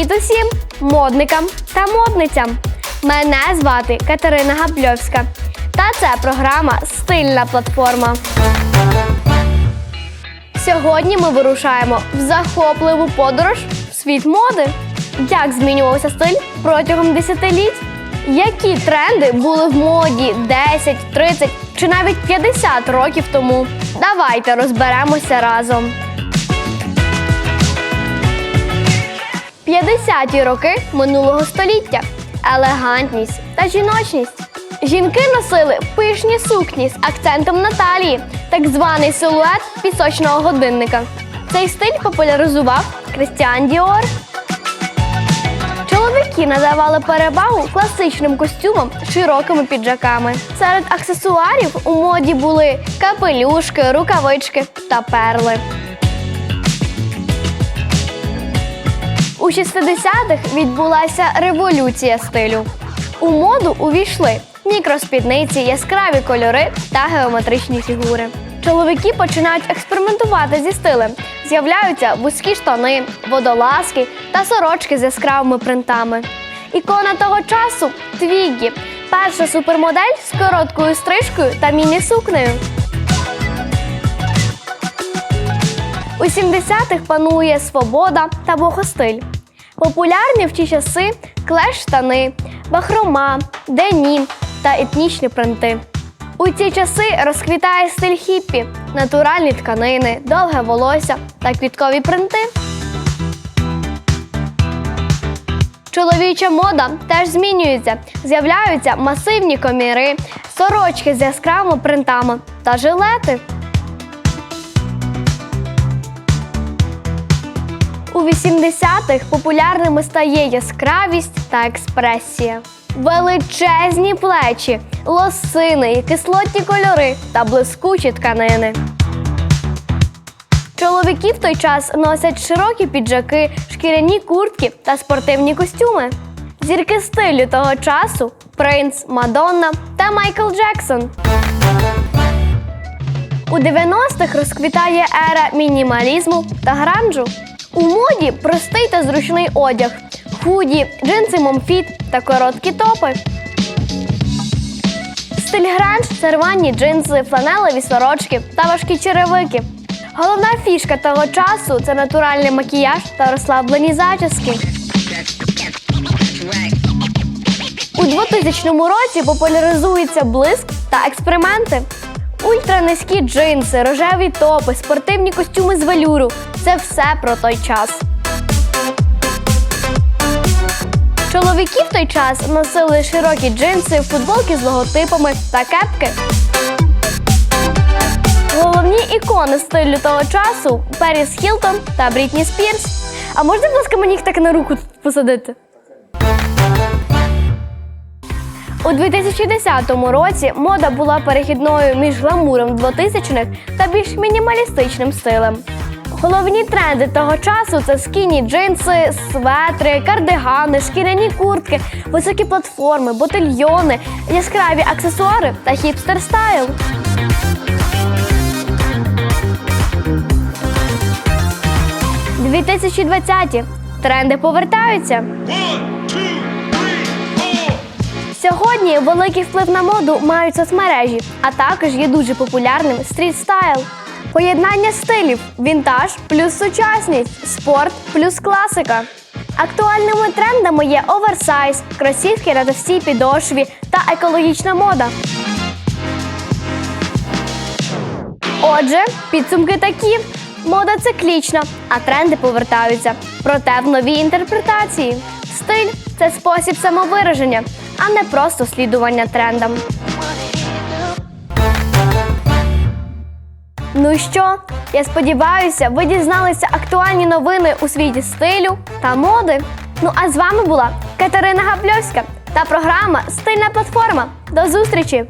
Привіт усім модникам та модницям! Мене звати Катерина Габльовська. Та це програма Стильна платформа. Сьогодні ми вирушаємо в захопливу подорож в світ моди. Як змінювався стиль протягом десятиліть? Які тренди були в моді 10, 30 чи навіть 50 років тому? Давайте розберемося разом. 50-ті роки минулого століття. Елегантність та жіночність. Жінки носили пишні сукні з акцентом на талії, так званий силует пісочного годинника. Цей стиль популяризував Крістіан Діор. Чоловіки надавали перевагу класичним костюмам з широкими піджаками. Серед аксесуарів у моді були капелюшки, рукавички та перли. У 60-х відбулася революція стилю. У моду увійшли мікроспідниці, яскраві кольори та геометричні фігури. Чоловіки починають експериментувати зі стилем. З'являються вузькі штани, водолазки та сорочки з яскравими принтами. Ікона того часу Твіггі – перша супермодель з короткою стрижкою та міні-сукнею. У 70-х панує свобода та богостиль. Популярні в ті часи клеш-штани, бахрома, денім та етнічні принти. У ці часи розквітає стиль хіппі, натуральні тканини, довге волосся та квіткові принти. Чоловіча мода теж змінюється. З'являються масивні коміри, сорочки з яскравими принтами та жилети. У 80-х популярними стає яскравість та експресія. Величезні плечі, лосини, кислотні кольори та блискучі тканини. Чоловіки в той час носять широкі піджаки, шкіряні куртки та спортивні костюми. Зірки стилю того часу принц, Мадонна та Майкл Джексон. У 90-х розквітає ера мінімалізму та гранжу. У моді простий та зручний одяг, худі, джинси момфіт та короткі топи. Стиль гранж це рвані джинси, фланелеві сорочки та важкі черевики. Головна фішка того часу це натуральний макіяж та розслаблені зачіски. У 2000 році популяризується блиск та експерименти. Ультранизькі джинси, рожеві топи, спортивні костюми з велюру це все про той час. Чоловіки в той час носили широкі джинси, футболки з логотипами та кепки. Головні ікони стилю того часу Періс Хілтон та Брітні Спірс. А можна, будь ласка, мені їх так на руку посадити? У 2010 році мода була перехідною між гламуром 2000-х та більш мінімалістичним стилем. Головні тренди того часу це скіні джинси, светри, кардигани, шкіряні куртки, високі платформи, ботильйони, яскраві аксесуари та хіпстер стайл. – 2020-ті. Тренди повертаються. One, two, three, four. Сьогодні великий вплив на моду мають соцмережі, а також є дуже популярним стріт стайл. Поєднання стилів вінтаж плюс сучасність, спорт плюс класика. Актуальними трендами є оверсайз, кросівки на підошві та екологічна мода. Отже, підсумки такі: мода циклічна, а тренди повертаються. Проте в новій інтерпретації. Стиль це спосіб самовираження, а не просто слідування трендам. Ну що, я сподіваюся, ви дізналися актуальні новини у світі стилю та моди. Ну а з вами була Катерина Габльовська та програма Стильна платформа. До зустрічі!